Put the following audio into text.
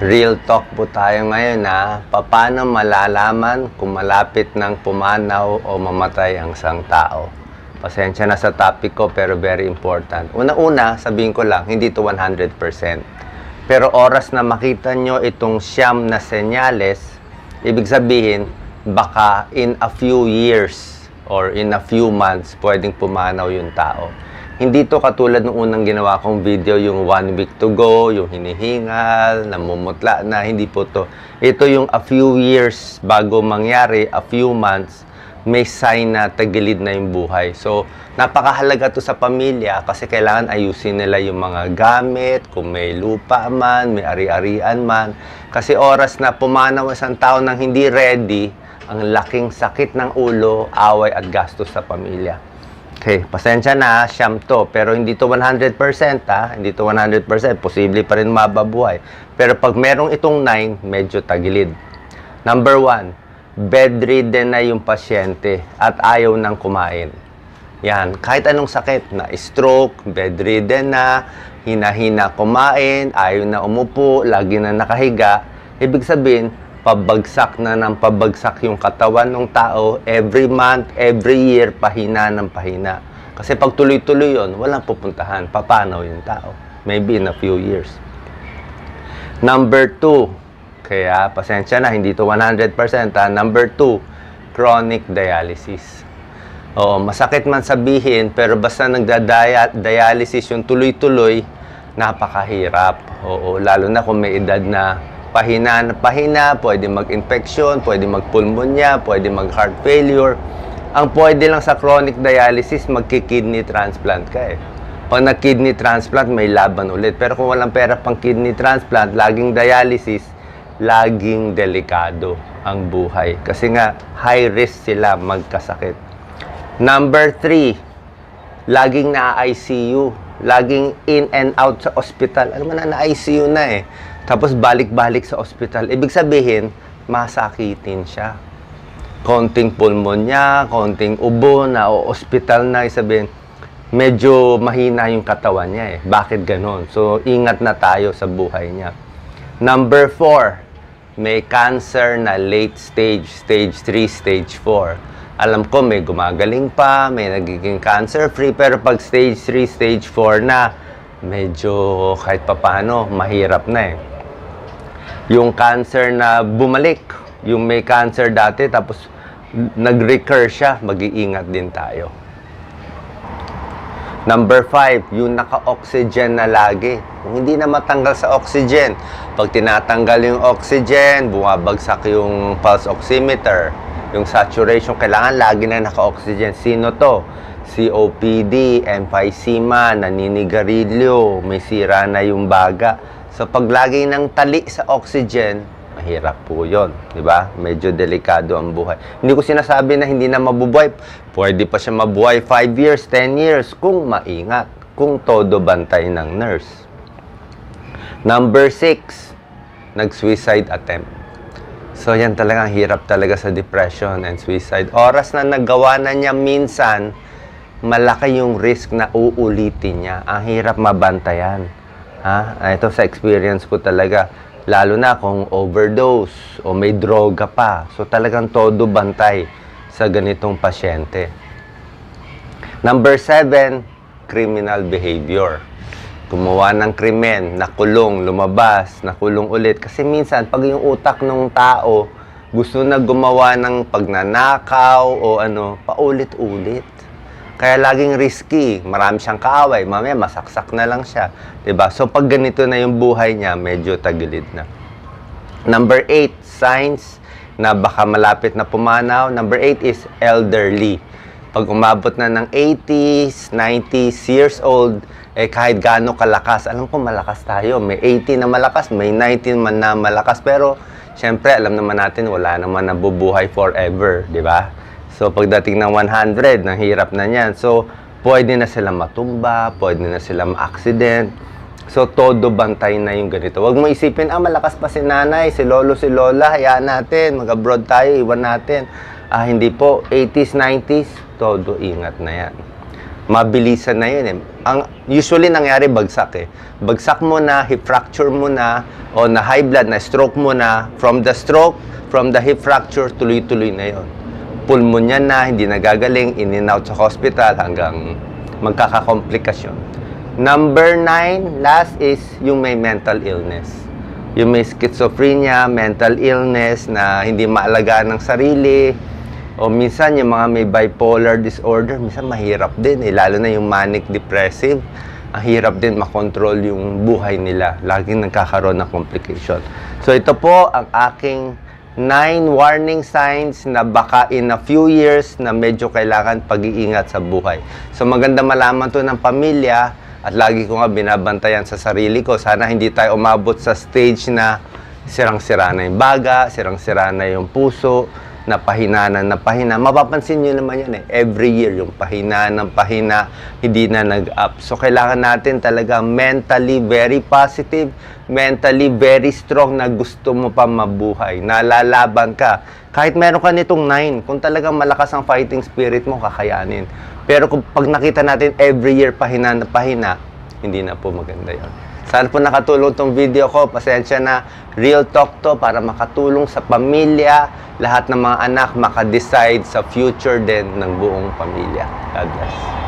Real talk po tayo ngayon na paano malalaman kung malapit ng pumanaw o mamatay ang isang tao. Pasensya na sa topic ko pero very important. Una-una, sabihin ko lang, hindi to 100%. Pero oras na makita nyo itong siyam na senyales, ibig sabihin, baka in a few years or in a few months, pwedeng pumanaw yung tao. Hindi to katulad ng unang ginawa kong video, yung one week to go, yung hinihingal, namumutla na, hindi po to. Ito yung a few years bago mangyari, a few months, may sign na tagilid na yung buhay. So, napakahalaga to sa pamilya kasi kailangan ayusin nila yung mga gamit, kung may lupa man, may ari-arian man. Kasi oras na pumanaw isang tao nang hindi ready, ang laking sakit ng ulo, away at gastos sa pamilya. Okay, pasensya na, siyam to. Pero hindi to 100% ha. Hindi to 100%. Posible pa rin mababuhay. Pero pag merong itong 9, medyo tagilid. Number 1, bedridden na yung pasyente at ayaw nang kumain. Yan, kahit anong sakit na stroke, bedridden na, hina-hina kumain, ayaw na umupo, lagi na nakahiga, ibig sabihin, pabagsak na ng pabagsak yung katawan ng tao every month, every year, pahina ng pahina. Kasi pag tuloy-tuloy yun, walang pupuntahan. Papanaw yung tao. Maybe in a few years. Number two, kaya pasensya na, hindi to 100%. Ha? Number two, chronic dialysis. Oo, masakit man sabihin, pero basta nagda-dialysis yung tuloy-tuloy, napakahirap. Oo, lalo na kung may edad na pahina na pahina, pwede mag-infection, pwede mag-pulmonya, pwede mag-heart failure. Ang pwede lang sa chronic dialysis, magki-kidney transplant ka eh. Pag nag-kidney transplant, may laban ulit. Pero kung walang pera pang kidney transplant, laging dialysis, laging delikado ang buhay. Kasi nga, high risk sila magkasakit. Number three, laging na-ICU. Laging in and out sa ospital. Alam mo na, na-ICU na eh. Tapos balik-balik sa ospital. Ibig sabihin, masakitin siya. Konting pulmonya, konting ubo na o ospital na, isabihin, medyo mahina yung katawan niya eh. Bakit ganon? So, ingat na tayo sa buhay niya. Number four, may cancer na late stage, stage 3, stage 4. Alam ko may gumagaling pa, may nagiging cancer-free, pero pag stage 3, stage 4 na, medyo kahit papano, mahirap na eh. Yung cancer na bumalik, yung may cancer dati, tapos nag-recur siya, mag-iingat din tayo. Number five, yung naka-oxygen na lagi. Kung hindi na matanggal sa oxygen, pag tinatanggal yung oxygen, bumabagsak yung pulse oximeter, yung saturation, kailangan lagi na naka-oxygen. Sino to? COPD, emphysema, naninigarilyo, may sira na yung baga. So pag lagi ng tali sa oxygen, mahirap po yun. Di ba? Medyo delikado ang buhay. Hindi ko sinasabi na hindi na mabubuhay. Pwede pa siya mabuhay 5 years, 10 years kung maingat. Kung todo bantay ng nurse. Number 6, nag-suicide attempt. So yan talagang hirap talaga sa depression and suicide. Oras na nagawa na niya minsan, malaki yung risk na uulitin niya. Ang hirap mabantayan. Ha? Ah, Ito sa experience ko talaga. Lalo na kung overdose o may droga pa. So talagang todo bantay sa ganitong pasyente. Number seven, criminal behavior. Gumawa ng krimen, nakulong, lumabas, nakulong ulit. Kasi minsan, pag yung utak ng tao, gusto na gumawa ng pagnanakaw o ano, paulit-ulit. Kaya laging risky. Marami siyang kaaway. Mamaya masaksak na lang siya. ba? So pag ganito na yung buhay niya, medyo tagilid na. Number 8, signs na baka malapit na pumanaw. Number 8 is elderly. Pag umabot na ng 80s, 90s years old, eh kahit gaano kalakas, alam ko malakas tayo. May 80 na malakas, may 19 man na malakas. Pero, syempre, alam naman natin, wala naman nabubuhay forever, di ba? So, pagdating ng 100, nang hirap na niyan. So, pwede na sila matumba, pwede na sila ma-accident. So, todo bantay na yung ganito. Huwag mo isipin, ah, malakas pa si nanay, si lolo, si lola, hayaan natin, mag-abroad tayo, iwan natin. Ah, hindi po. 80s, 90s, todo ingat na yan. mabilisan na yun eh. Ang usually nangyari bagsak eh. Bagsak mo na, hip fracture mo na, o na high blood, na stroke mo na, from the stroke, from the hip fracture, tuloy-tuloy na yon. Pulmonya na, hindi nagagaling, in and out sa hospital hanggang magkakakomplikasyon. Number nine, last is yung may mental illness. Yung may schizophrenia, mental illness na hindi maalagaan ng sarili, o minsan yung mga may bipolar disorder, minsan mahirap din eh, lalo na yung manic depressive. Ang hirap din makontrol yung buhay nila. Laging nagkakaroon ng complication. So ito po ang aking nine warning signs na baka in a few years na medyo kailangan pag-iingat sa buhay. So maganda malaman to ng pamilya at lagi ko nga binabantayan sa sarili ko. Sana hindi tayo umabot sa stage na sirang-sira na yung baga, sirang-sira na yung puso, na pahina na na pahina. Mapapansin nyo naman yan eh. Every year, yung pahina ng pahina, hindi na nag-up. So, kailangan natin talaga mentally very positive, mentally very strong na gusto mo pa mabuhay, nalalaban ka. Kahit meron ka nitong 9, kung talagang malakas ang fighting spirit mo, kakayanin. Pero kung pag nakita natin every year pahina na pahina, hindi na po maganda yon. Sana po nakatulong tong video ko. Pasensya na. Real talk to para makatulong sa pamilya, lahat ng mga anak makadecide sa future din ng buong pamilya. God bless.